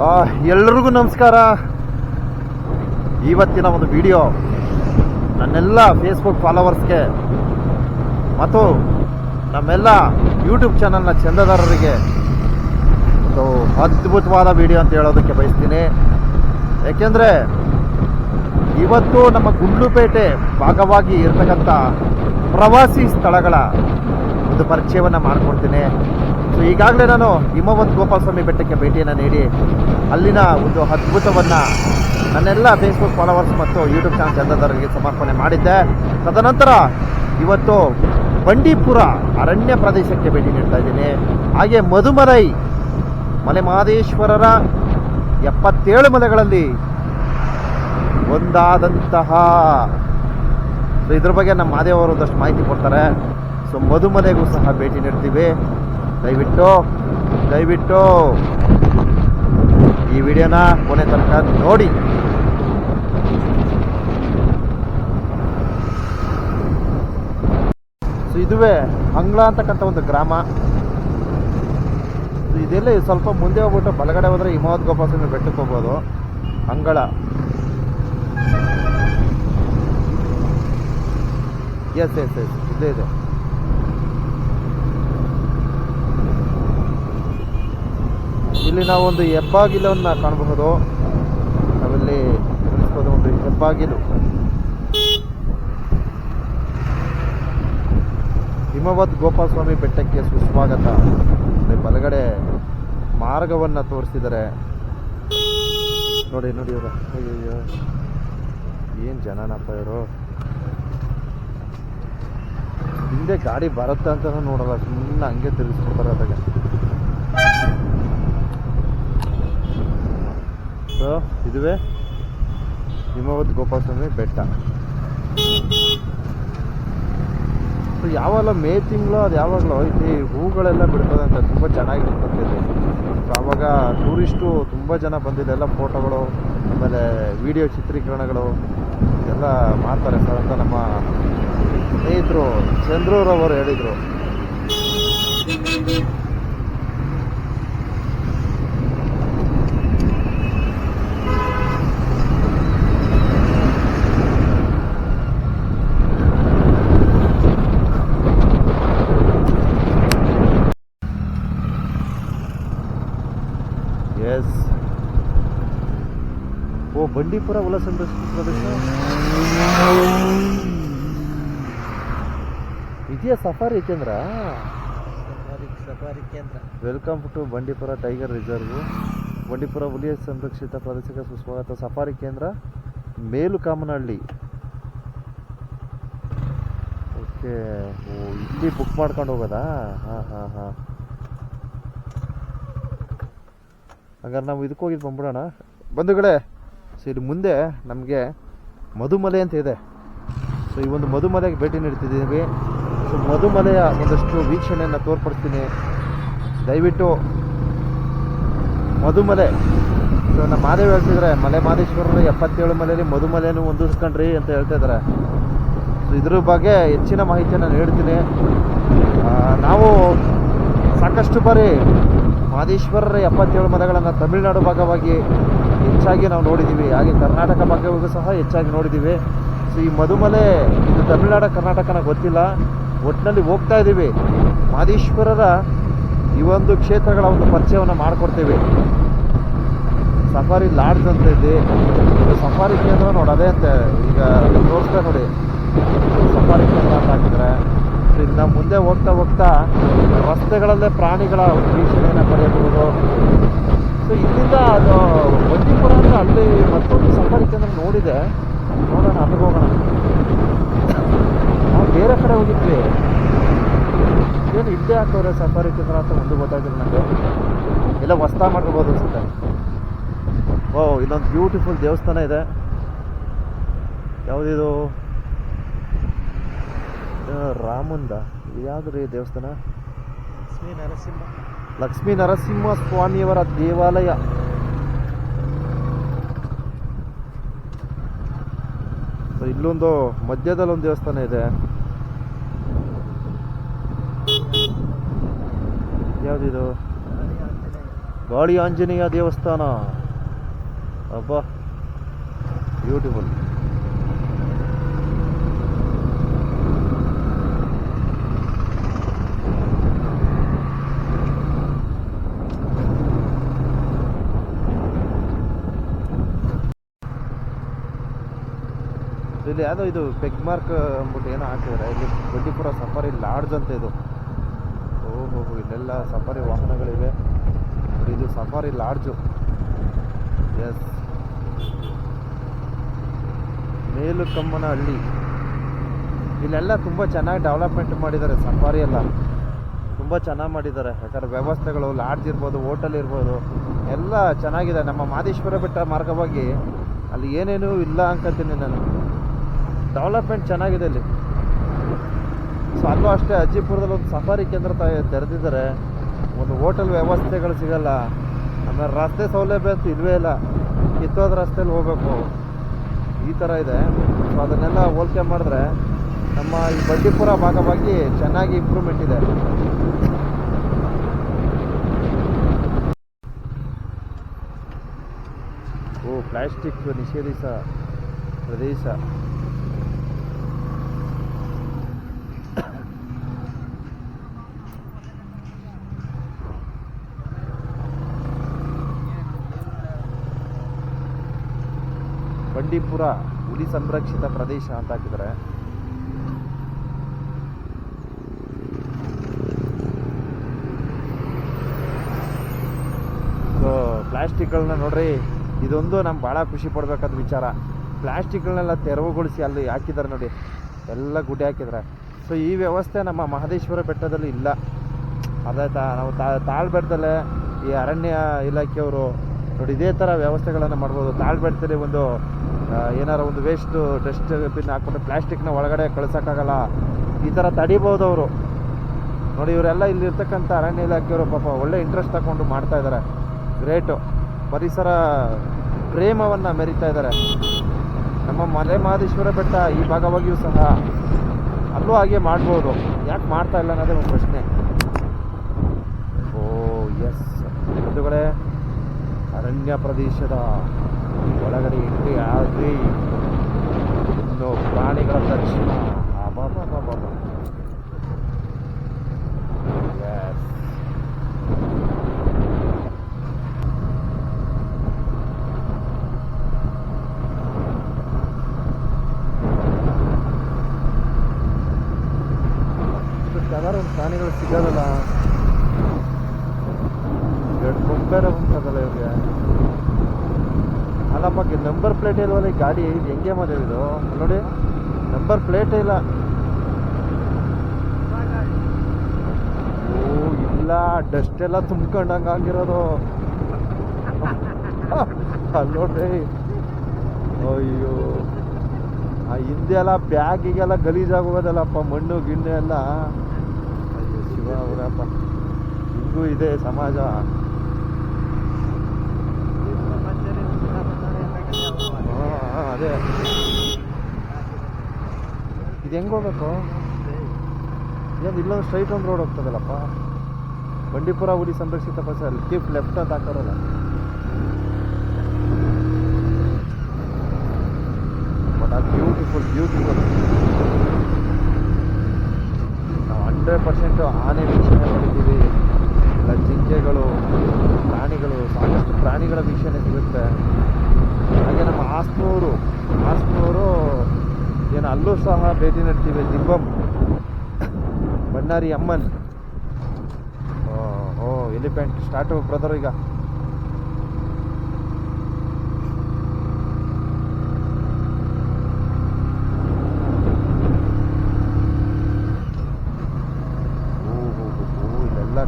ಆ, ಎಲ್ರಿಗೂ ನಮಸ್ಕಾರ. ಇವತ್ತಿನ ಒಂದು ವಿಡಿಯೋ ನನ್ನೆಲ್ಲ ಫೇಸ್ಬುಕ್ ಫಾಲೋವರ್ಸ್ಗೆ ಮತ್ತು ನಮ್ಮೆಲ್ಲ ಯೂಟ್ಯೂಬ್ ಚಾನಲ್ನ ಚಂದದಾರರಿಗೆ ಒಂದು ಅದ್ಭುತವಾದ ವಿಡಿಯೋ ಅಂತ ಹೇಳೋದಕ್ಕೆ ಬಯಸ್ತೀನಿ. ಯಾಕೆಂದರೆ ಇವತ್ತು ನಮ್ಮ ಗುಂಡ್ಲುಪೇಟೆ ಭಾಗವಾಗಿ ಇರತಕ್ಕಂಥ ಪ್ರವಾಸಿ ಸ್ಥಳಗಳ ಒಂದು ಪರಿಚಯವನ್ನು ಮಾಡಿಕೊಡ್ತೀನಿ. ಸೊ ಈಗಾಗಲೇ ನಾನು ಹಿಮವತ್ ಗೋಪಾಲಸ್ವಾಮಿ ಬೆಟ್ಟಕ್ಕೆ ಭೇಟಿಯನ್ನು ನೀಡಿ ಅಲ್ಲಿನ ಒಂದು ಅದ್ಭುತವನ್ನು ನನ್ನೆಲ್ಲ ಫೇಸ್ಬುಕ್ ಫಾಲೋವರ್ಸ್ ಮತ್ತು ಯೂಟ್ಯೂಬ್ ಚಾನಲ್ ಚಂದದಾರರಿಗೆ ಸಮರ್ಪಣೆ ಮಾಡಿದ್ದೆ. ತದನಂತರ ಇವತ್ತು ಬಂಡೀಪುರ ಅರಣ್ಯ ಪ್ರದೇಶಕ್ಕೆ ಭೇಟಿ ನೀಡ್ತಾ ಇದ್ದೀನಿ. ಹಾಗೆ ಮಧುಮಲೈ ಮಲೆಮಹದೇಶ್ವರರ ಎಪ್ಪತ್ತೇಳು ಮಲೆಗಳಲ್ಲಿ ಒಂದಾದಂತಹ ಸೊ ಇದ್ರ ಬಗ್ಗೆ ನಮ್ಮ ಮಾದೇವ್ ಅವರು ಒಂದಷ್ಟು ಮಾಹಿತಿ ಕೊಡ್ತಾರೆ. ಸೊ ಮಧುಮಲೆಗೂ ಸಹ ಭೇಟಿ ನೀಡ್ತೀವಿ. ದಯವಿಟ್ಟು ದಯವಿಟ್ಟು ಈ ವಿಡಿಯೋನ ಕೊನೆ ತನಕ ನೋಡಿ. ಸೊ ಇದುವೇ ಅಂಗ್ಲ ಅಂತಕ್ಕಂಥ ಒಂದು ಗ್ರಾಮ. ಇದೆಲ್ಲ ಸ್ವಲ್ಪ ಮುಂದೆ ಹೋಗ್ಬಿಟ್ಟು ಬಲಗಡೆ ಹೋದ್ರೆ ಹಿಮವದ್ ಗೋಪಾಲಸ್ವಾಮಿ ಬೆಟ್ಟಕ್ಕೆ ಹೋಗ್ಬೋದು. ಅಂಗಳ ಎಸ್ ಎಸ್ ಎಸ್ ಇದೆ ಇದೆ. ಇಲ್ಲಿ ನಾವು ಒಂದು ಹೆಬ್ಬಾಗಿಲನ್ನ ಕಾಣಬಹುದು. ನಾವಿಲ್ಲಿ ಒಂದು ಹೆಬ್ಬಾಗಿಲು. ಗೋಪಾಲ ಸ್ವಾಮಿ ಬೆಟ್ಟಕ್ಕೆ ಸುಸ್ವಾಗತ. ಇಲ್ಲಿ ಬಲಗಡೆ ಮಾರ್ಗವನ್ನ ತೋರಿಸಿದರೆ ನೋಡಿ ನೋಡಿ ಅಯ್ಯೋ ಏನ್ ಜನನಪ್ಪ ಇವರು? ಹಿಂದೆ ಗಾಡಿ ಬರುತ್ತೆ ಅಂತ ನೋಡಲ್ಲ ಸುಮ್ಮನೆ ಹಂಗೆ ತಿಳಿಸ್ಕೊಡ್ತಾರೆ ಅದಾಗ ಸೊ, ಇದುವೇ ಹಿಮವದ್ ಗೋಪಾಲಸ್ವಾಮಿ ಬೆಟ್ಟ. ಸೊ ಯಾವಾಗ ಮೇ ತಿಂಗಳು, ಅದು ಯಾವಾಗಲೂ ಇಲ್ಲಿ ಹೂಗಳೆಲ್ಲ ಬಿಡ್ತದೆ ಅಂತ ತುಂಬ ಚೆನ್ನಾಗಿರ್ತದೆ ಸೊ, ಆವಾಗ ಟೂರಿಸ್ಟು ತುಂಬ ಜನ ಬಂದಿದೆ, ಎಲ್ಲ ಫೋಟೋಗಳು, ಆಮೇಲೆ ವಿಡಿಯೋ ಚಿತ್ರೀಕರಣಗಳು, ಎಲ್ಲ ಮಾಡ್ತಾರೆ ಸರ್ ಅಂತ ನಮ್ಮ ಸ್ನೇಹಿತರು ಚಂದ್ರೂರವರು ಹೇಳಿದರು ಎಸ್ ಓ ಬಂಡೀಪುರ ಹುಲ ಸಂರಕ್ಷಿತ ಪ್ರದೇಶ. ಇದೆಯಾ ಸಫಾರಿ ಕೇಂದ್ರ? ಸಫಾರಿ ಕೇಂದ್ರ. Welcome to Bandipur tiger reserve. Bandipur ಹುಲಿಯ ಸಂರಕ್ಷಿತ ಪ್ರದೇಶಕ್ಕೆ ಸುಸ್ವಾಗತ ಸಫಾರಿ ಕೇಂದ್ರ ಮೇಲು ಕಾಮನಹಳ್ಳಿ. ಓಕೆ ಓ ಇಲ್ಲಿ ಬುಕ್ ಮಾಡ್ಕೊಂಡು ಹೋಗೋದಾ? ಹಾಂ ಹಾಂ ಹಾಂ. ಹಾಗಾದ್ರೆ ನಾವು ಇದಕ್ಕೆ ಹೋಗಿದ್ದು ಬಂದ್ಬಿಡೋಣ. ಬಂಧುಗಳೇ ಸೊ ಇಲ್ಲಿ ಮುಂದೆ ನಮಗೆ ಮಧುಮಲೆ ಅಂತ ಇದೆ. ಸೊ ಈ ಒಂದು ಮಧುಮಲೆಗೆ ಭೇಟಿ ನೀಡ್ತಿದ್ದೀವಿ ಸೊ ಮಧುಮಲೆಯ ಒಂದಷ್ಟು ವೀಕ್ಷಣೆಯನ್ನು ತೋರ್ಪಡಿಸ್ತೀನಿ. ದಯವಿಟ್ಟು ಮಧುಮಲೆ. ಸೊ ನಮ್ಮ ಮಾದೇವ್ ಹೇಳ್ತಿದ್ರೆ, ಮಲೆ ಮಾದೇಶ್ವರ ಎಪ್ಪತ್ತೇಳು ಮಲೆಯಲ್ಲಿ ಮಧುಮಲೆಯನ್ನು ಹೊಂದಿಸ್ಕೊಂಡ್ರಿ ಅಂತ ಹೇಳ್ತಾ ಇದ್ದಾರೆ ಸೊ ಇದ್ರ ಬಗ್ಗೆ ಹೆಚ್ಚಿನ ಮಾಹಿತಿಯನ್ನು ನೀಡ್ತೀನಿ. ನಾವು ಸಾಕಷ್ಟು ಬಾರಿ ಮಾದೇಶ್ವರರ ಎಪ್ಪತ್ತೇಳು ಮಲೆಗಳನ್ನು ತಮಿಳುನಾಡು ಭಾಗವಾಗಿ ಹೆಚ್ಚಾಗಿ ನಾವು ನೋಡಿದ್ದೀವಿ. ಹಾಗೆ ಕರ್ನಾಟಕ ಭಾಗವೂ ಸಹ ಹೆಚ್ಚಾಗಿ ನೋಡಿದ್ದೀವಿ. ಸೊ ಈ ಮಧುಮಲೆ, ಇದು ತಮಿಳುನಾಡು, ಕರ್ನಾಟಕನ ಗೊತ್ತಿಲ್ಲ. ಒಟ್ಟಿನಲ್ಲಿ ಹೋಗ್ತಾ ಇದ್ದೀವಿ. ಮಾದೇಶ್ವರರ ಈ ಒಂದು ಕ್ಷೇತ್ರಗಳ ಒಂದು ಪರಿಚಯವನ್ನು ಮಾಡಿಕೊಡ್ತೀವಿ. ಸಫಾರಿ ಲಾಡ್ಜ್ ಅಂತ ಇದೆ. ಇದು ಸಫಾರಿ ಕೇಂದ್ರ ನೋಡಿ, ಅದೇ ಅಂತೆ ಈಗ ತೋರಿಸ್ತಾ ನೋಡಿ. ಸಫಾರಿ ಕೇಂದ್ರ ಅಂತ ಹಾಕಿದ್ರೆ. ಸೊ ಇದು ನಾವು ಮುಂದೆ ಹೋಗ್ತಾ ಹೋಗ್ತಾ ರಸ್ತೆಗಳಲ್ಲೇ ಪ್ರಾಣಿಗಳ ವೀಕ್ಷಣೆಯನ್ನು ಪಡೆಯಬಹುದು. ಸೊ ಇಲ್ಲಿಂದ ಅದು ಬಂಡೀಪುರ ಅಂದರೆ ಅಲ್ಲಿ ಮತ್ತೊಂದು ಸಫಾರಿ ಕೇಂದ್ರ ನೋಡಿದೆ. ನೋಡೋಣ, ಅಲ್ಲಿಗೆ ಹೋಗೋಣ. ನಾವು ಬೇರೆ ಕಡೆ ಹೋಗಿದ್ವಿ. ಏನು ಇಲ್ಲೇ ಹಾಕೋರೆ ಸಫಾರಿ ಕೇಂದ್ರ ಅಂತ ಒಂದು ಗೊತ್ತಾಗಿಲ್ಲ ನನಗೆ. ಎಲ್ಲ ಹೊಸ್ತಾ ಮಾಡ್ಕೋಬೋದು ಅನ್ಸುತ್ತೆ. ಓ ಇಲ್ಲೊಂದು ಬ್ಯೂಟಿಫುಲ್ ದೇವಸ್ಥಾನ ಇದೆ. ಯಾವುದಿದು? ರಾಮಂದ. ಯಾವ್ದು ರೀ ದೇವಸ್ಥಾನ? ಶ್ರೀ ನರಸಿಂಹ. ಲಕ್ಷ್ಮೀ ನರಸಿಂಹ ಸ್ವಾಮಿಯವರ ದೇವಾಲಯ. ಸೊ ಇಲ್ಲೊಂದು ಮಧ್ಯದಲ್ಲಿ ಒಂದು ದೇವಸ್ಥಾನ ಇದೆ. ಯಾವ್ದಿದು? ಗಾಳಿ ಆಂಜನೇಯ ದೇವಸ್ಥಾನ. ಅಬ್ಬಾ ಬ್ಯೂಟಿಫುಲ್ ಇಲ್ಲಿ ಯಾವುದೋ ಇದು ಪೆಗ್ ಮಾರ್ಕ್ ಅಂದ್ಬಿಟ್ಟು ಏನೋ ಹಾಕಿದ್ದಾರೆ ಇಲ್ಲಿ ಬಂಡೀಪುರ ಸಫಾರಿ ಲಾಡ್ಜ್ ಅಂತ ಇದು. ಓಹೋ ಇಲ್ಲೆಲ್ಲ ಸಫಾರಿ ವಾಹನಗಳಿವೆ. ಇದು ಸಫಾರಿ ಲಾಡ್ಜು ಎಸ್ ಮೇಲುಕಮ್ಮನ ಹಳ್ಳಿ ಇಲ್ಲೆಲ್ಲ ತುಂಬ ಚೆನ್ನಾಗಿ ಡೆವಲಪ್ಮೆಂಟ್ ಮಾಡಿದ್ದಾರೆ ಸಫಾರಿ ಎಲ್ಲ. ತುಂಬ ಚೆನ್ನಾಗಿ ಮಾಡಿದ್ದಾರೆ. ಯಾಕಂದ್ರೆ ವ್ಯವಸ್ಥೆಗಳು ಲಾಡ್ಜ್ ಇರ್ಬೋದು ಹೋಟೆಲ್ ಇರ್ಬೋದು, ಎಲ್ಲ ಚೆನ್ನಾಗಿದೆ. ನಮ್ಮ ಮಾದೇಶ್ವರ ಬೆಟ್ಟ ಮಾರ್ಗವಾಗಿ ಅಲ್ಲಿ ಏನೇನೂ ಇಲ್ಲ ಅನ್ಕೊಂತೀನಿ ನಾನು. ಡೆವಲಪ್ಮೆಂಟ್ ಚೆನ್ನಾಗಿದೆ ಇಲ್ಲಿ. ಸೊ ಅಲ್ಲೂ ಅಷ್ಟೇ ಅಜ್ಜಿಪುರದಲ್ಲಿ ಒಂದು ಸಫಾರಿ ಕೇಂದ್ರ ತೆರೆದಿದ್ದಾರೆ. ಒಂದು ಹೋಟೆಲ್ ವ್ಯವಸ್ಥೆಗಳು ಸಿಗಲ್ಲ. ಆಮೇಲೆ ರಸ್ತೆ ಸೌಲಭ್ಯ ಅಂತೂ ಇಲ್ವೇ ಇಲ್ಲ. ಕಿತ್ತೋದ ರಸ್ತೆಯಲ್ಲಿ ಹೋಗ್ಬೇಕು. ಈ ಥರ ಇದೆ. ಸೊ ಅದನ್ನೆಲ್ಲ ಹೋಲಿಕೆ ಮಾಡಿದ್ರೆ ನಮ್ಮ ಈ ಬಂಡೀಪುರ ಭಾಗವಾಗಿ ಚೆನ್ನಾಗಿ ಇಂಪ್ರೂವ್ಮೆಂಟ್ ಇದೆ. ಓ, ಪ್ಲಾಸ್ಟಿಕ್ ನಿಷೇಧಿಸ ಪ್ರದೇಶ. ಬಂಡೀಪುರ ಹುಲಿ ಸಂರಕ್ಷಿತ ಪ್ರದೇಶ ಅಂತ ಹಾಕಿದ್ದಾರೆ. ಸೊ ಪ್ಲಾಸ್ಟಿಕ್ಗಳನ್ನ ನೋಡ್ರಿ, ಇದೊಂದು ನಮ್ಗೆ ಭಾಳ ಖುಷಿ ಪಡ್ಬೇಕಾದ ವಿಚಾರ. ಪ್ಲಾಸ್ಟಿಕ್ಗಳನ್ನೆಲ್ಲ ತೆರವುಗೊಳಿಸಿ ಅಲ್ಲಿ ಹಾಕಿದ್ದಾರೆ ನೋಡಿ, ಎಲ್ಲ ಗುಡ್ಡೆ ಹಾಕಿದ್ದಾರೆ. ಸೊ ಈ ವ್ಯವಸ್ಥೆ ನಮ್ಮ ಮಹದೇಶ್ವರ ಬೆಟ್ಟದಲ್ಲಿ ಇಲ್ಲ. ಅದಾಯ್ತಾ, ನಾವು ತಾಳ್ಬೆಟ್ಟದಲ್ಲೇ ಈ ಅರಣ್ಯ ಇಲಾಖೆಯವರು ನೋಡಿ, ಇದೇ ಥರ ವ್ಯವಸ್ಥೆಗಳನ್ನು ಮಾಡ್ಬೋದು. ತಾಳ್ಬೆಟ್ಟದಲ್ಲಿ ಒಂದು ಏನಾರು ಒಂದು ವೇಸ್ಟ್ ಡಸ್ಟ್ ಬಿನ್ ಹಾಕ್ಬಿಟ್ಟು ಪ್ಲಾಸ್ಟಿಕ್ನ ಒಳಗಡೆ ಕಳ್ಸೋಕ್ಕಾಗಲ್ಲ. ಈ ಥರ ತಡಿಬೋದು ಅವರು. ನೋಡಿ, ಇವರೆಲ್ಲ ಇಲ್ಲಿರ್ತಕ್ಕಂಥ ಅರಣ್ಯ ಇಲಾಖೆಯವರು ಪಾಪ ಒಳ್ಳೆ ಇಂಟ್ರೆಸ್ಟ್ ತಗೊಂಡು ಮಾಡ್ತಾ ಇದ್ದಾರೆ ಗ್ರೇಟು ಪರಿಸರ ಪ್ರೇಮವನ್ನು ಮೆರಿತಾ ಇದ್ದಾರೆ ನಮ್ಮ ಮಲೆ ಮಹದೇಶ್ವರ ಬೆಟ್ಟ ಈ ಭಾಗವಾಗಿಯೂ ಸಹ ಅಲ್ಲೂ ಹಾಗೆ ಮಾಡ್ಬೋದು. ಯಾಕೆ ಮಾಡ್ತಾ ಇಲ್ಲ ಅನ್ನೋದೇ ಒಂದು ಪ್ರಶ್ನೆ. ಓ ಎಸ್ ಬಂಧುಗಳೇ ಅರಣ್ಯ ಪ್ರದೇಶದ ಒಳಗಡೆ ಎಂಟ್ರಿ ಆದರೆ ಇನ್ನು ಪ್ರಾಣಿಗಳ ದರ್ಶನ. ಅಲ್ಲಪ್ಪ ನಂಬರ್ ಪ್ಲೇಟ್ ಇಲ್ವಲ್ಲ, ಈ ಗಾಡಿ ಇದು ಹೆಂಗೆ ಇದು? ನೋಡಿ ನಂಬರ್ ಪ್ಲೇಟ್ ಇಲ್ಲ. ಓ, ಇಲ್ಲ ಡಸ್ಟ್ ಎಲ್ಲ ತುಂಬ್ಕೊಂಡಂಗೆ ಆಗಿರೋದು. ಅಲ್ಲಿ ನೋಡ್ರಿ ಅಯ್ಯೋ. ಆ ಹಿಂದೆ ಎಲ್ಲ ಬ್ಯಾಗಿಗೆಲ್ಲ ಗಲೀಜಾಗೋಗೋದಲ್ಲಪ್ಪ, ಮಣ್ಣು, ಗಿಣ್ಣು ಎಲ್ಲ. ಅಯ್ಯೋ, ಶಿವ ಅವರಪ್ಪ. ಹಿಂಗೂ ಇದೆ ಸಮಾಜ. ಹಾ, ಅದೇ. ಇದು ಹೆಂಗೆ ಹೋಗ್ಬೇಕು? ಏನು ಇಲ್ಲೊಂದು ಸ್ಟ್ರೈಟ್ ಒಂದು ರೋಡ್ ಹೋಗ್ತದಲ್ಲಪ್ಪ? ಬಂಡೀಪುರ ಹುಲಿ ಸಂರಕ್ಷಿತ ಬಸ್ ಅಲ್ಲಿ ಕೀಪ್ ಲೆಫ್ಟ್ ಅಂತ ಹಾಕೋರಲ್ಲ. ಬಟ್ ಆ ಬ್ಯೂಟಿಫುಲ್ ಬ್ಯೂಟಿಫುಲ್ ನಾವು ಹಂಡ್ರೆಡ್ ಪರ್ಸೆಂಟು ಆನೆ ವೀಕ್ಷಣೆ ಮಾಡಿದ್ದೀವಿ. ಇಲ್ಲ ಜಿಂಕೆಗಳು ಪ್ರಾಣಿಗಳು ಸಾಕಷ್ಟು ಪ್ರಾಣಿಗಳ ವೀಕ್ಷಣೆ ಸಿಗುತ್ತೆ. ಹಾಸನೂರು ಹಾಸನೂರು, ಏನು ಅಲ್ಲೂ ಸಹ ಭೇಟಿ ನೀಡ್ತೀವಿ ದಿಬ್ಬಂ ಬಣ್ಣಾರಿ ಅಮ್ಮನ್. ಓ ಎಲಿಫೆಂಟ್ ಸ್ಟಾರ್ಟು ಬ್ರದರ್ ಈಗ.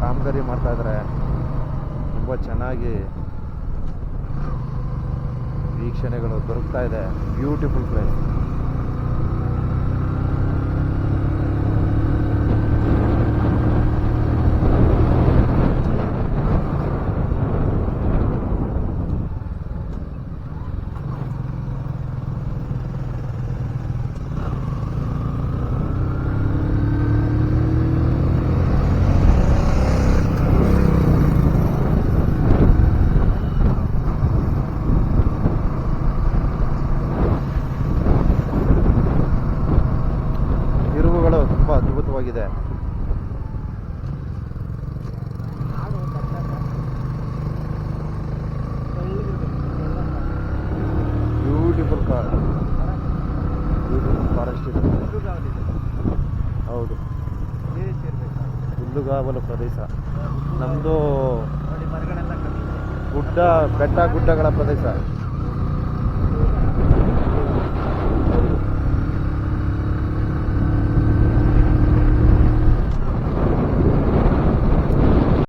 ಕಾಮಗಾರಿ ಮಾಡ್ತಾ ಇದ್ದಾರೆ ತುಂಬ ಚೆನ್ನಾಗಿ. ವೀಕ್ಷಣೆಗಳು ದೊರಕ್ತಾ ಇದೆ. ಬ್ಯೂಟಿಫುಲ್ ಪ್ಲೇಸ್ ಕಾಡು. ಬ್ಯೂಟಿಫುಲ್ ಕಾರ್ ಫಾರೆಸ್ಟ್ ಇದೆ ಹೌದು. ಹುಲ್ಲುಗಾವಲು ಪ್ರದೇಶ ನಮ್ಮದು ಗುಡ್ಡ ಬೆಟ್ಟ ಗುಡ್ಡಗಳ ಪ್ರದೇಶ